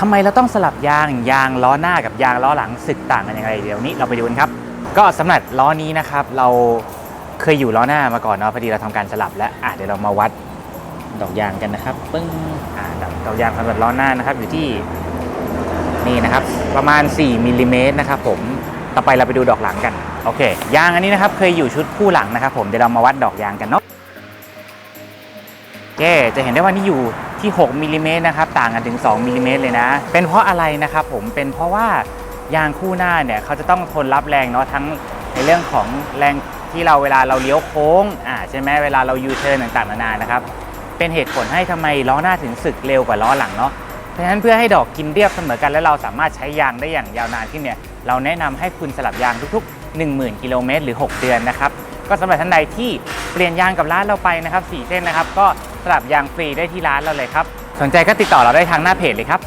ทำไมเราต้องสลับยางยางล้อหน้ากับยางล้อหลังสึกต่างกันอย่างไรเดี๋ยวนี้เราไปดูกันครับ ก็สำหรับล้อนี้นะครับ เราเคยอยู่ล้อหน้ามาก่อนเนาะพอดีเราทำการสลับแล้วอะเดี๋ยวเรามาวัดดอกยางกันนะครับปึ้งอ่าดอกยางสำหรับล้อหน้านะครับ อยู่ที่นี่นะครับ ประมาณ 4มิลลิเมตรนะครับผมต่อไปเราไปดูดอกหลังกันโอเคยางอันนี้นะครับเคยอยู่ชุดคู่หลังนะครับ ผมเดี๋ยวเรามาวัดดอกยางกันเนาะเย่จะเห็นได้ว่านี่อยู่ ที่ 6มิลลิเมตรนะครับต่างกันถึง 2มิลลิเมตรเลยนะ เป็นเพราะอะไรนะครับผมเป็นเพราะว่ายางคู่หน้าเนี่ยเขาจะต้องทนรับแรงเนาะทั้งในเรื่องของแรงที่เราเวลาเราเลี้ยวโค้งอ่าใช่ไหมเวลาเรายูเทิร์นต่างๆนานานะครับเป็นเหตุผลให้ทำไมล้อหน้าถึงสึกเร็วกว่าล้อหลังเนาะเพราะฉะนั้นเพื่อให้ดอกกินเรียบเสมอกันและเราสามารถใช้ยางได้อย่างยาวนานขึ้นเนี่ยเราแนะนำให้คุณสลับยางทุกๆ 10,000กิโลเมตรหรือ 6 เดือนนะครับก็สำหรับท่านใดที่เปลี่ยนยางกับร้านเราไปนะครับ4เส้นนะครับก็ ลับยางฟรีได้ที่ร้านเราเลยครับ สนใจก็ติดต่อเราได้ทางหน้าเพจเลยครับ